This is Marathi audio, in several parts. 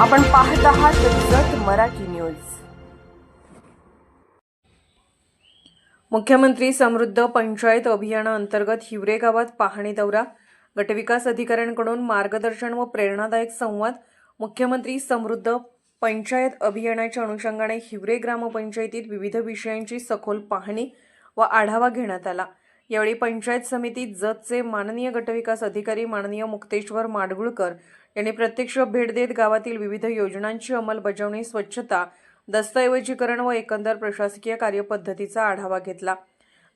आपण पाहत आहात जत मराठी न्यूज. मुख्यमंत्री समृद्ध पंचायत अभियानाअंतर्गत हिवरे गावात पाहणी दौरा गटविकास अधिकाऱ्यांकडून मार्गदर्शन व प्रेरणादायक संवाद मुख्यमंत्री समृद्ध पंचायत अभियानाच्या अनुषंगाने हिवरे ग्रामपंचायतीत विविध विषयांची सखोल पाहणी व आढावा घेण्यात आला. यावेळी पंचायत समिती जतचे माननीय गटविकास अधिकारी माननीय मुक्तेश्वर माडगुळकर यांनी प्रत्यक्ष भेट देत गावातील विविध योजनांची अंमलबजावणी स्वच्छता दस्तऐवजीकरण व एकंदर प्रशासकीय कार्यपद्धतीचा आढावा घेतला.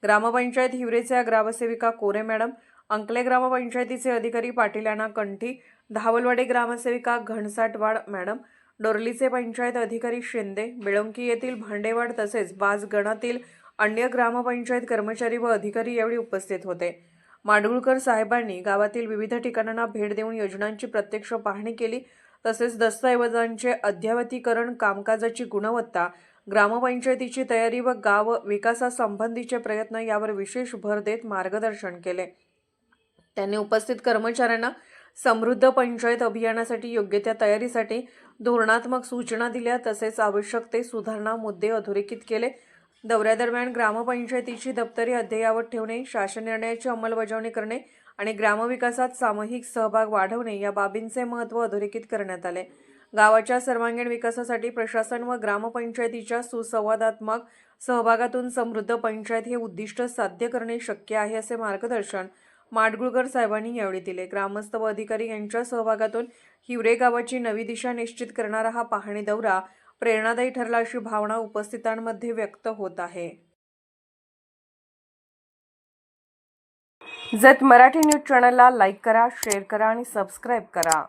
ग्रामपंचायत हिवरेच्या ग्रामसेविका कोरे मॅडम अंकले ग्रामपंचायतीचे अधिकारी पाटीलाना कंठी धावलवाडे ग्रामसेविका घनसाटवाड मॅडम डोरलीचे पंचायत अधिकारी शिंदे बेळंकी येथील भांडेवाड तसेच बाजगणातील अन्य ग्रामपंचायत कर्मचारी व अधिकारी यावेळी उपस्थित होते. माडगुळकर साहेबांनी गावातील विविध ठिकाणांना भेट देऊन योजनांची प्रत्यक्ष पाहणी केली. तसेच दस्तऐवजांचे अद्ययावतीकरण कामकाजाची गुणवत्ता ग्रामपंचायतीची तयारी व गाव विकासासंबंधीचे प्रयत्न यावर विशेष भर देत मार्गदर्शन केले. त्यांनी उपस्थित कर्मचाऱ्यांना समृद्ध पंचायत अभियानासाठी योग्य त्या तयारीसाठी धोरणात्मक सूचना दिल्या. तसेच आवश्यक ते सुधारणा मुद्दे अधोरेखित केले. दौऱ्यादरम्यान ग्रामपंचायतीची दप्तरी अद्ययावत ठेवणे शासन निर्णयाची अंमलबजावणी करणे आणि ग्रामविकासात सामूहिक सहभाग वाढवणे या बाबींचे महत्त्व अधोरेखित करण्यात आले. गावाच्या सर्वांगीण विकासासाठी प्रशासन व ग्रामपंचायतीच्या सुसंवादात्मक सहभागातून समृद्ध पंचायत हे उद्दिष्ट साध्य करणे शक्य आहे असे मार्गदर्शन माडगुळकर साहेबांनी यावेळी दिले. ग्रामस्थ व अधिकारी यांच्या सहभागातून हिवरे गावाची नवी दिशा निश्चित करणारा हा पाहणी दौरा प्रेरणादायी ठरला अशी भावना उपस्थितांमध्ये व्यक्त होत आहे. जत मराठी न्यूज चॅनलला लाईक करा शेअर करा आणि सबस्क्राईब करा.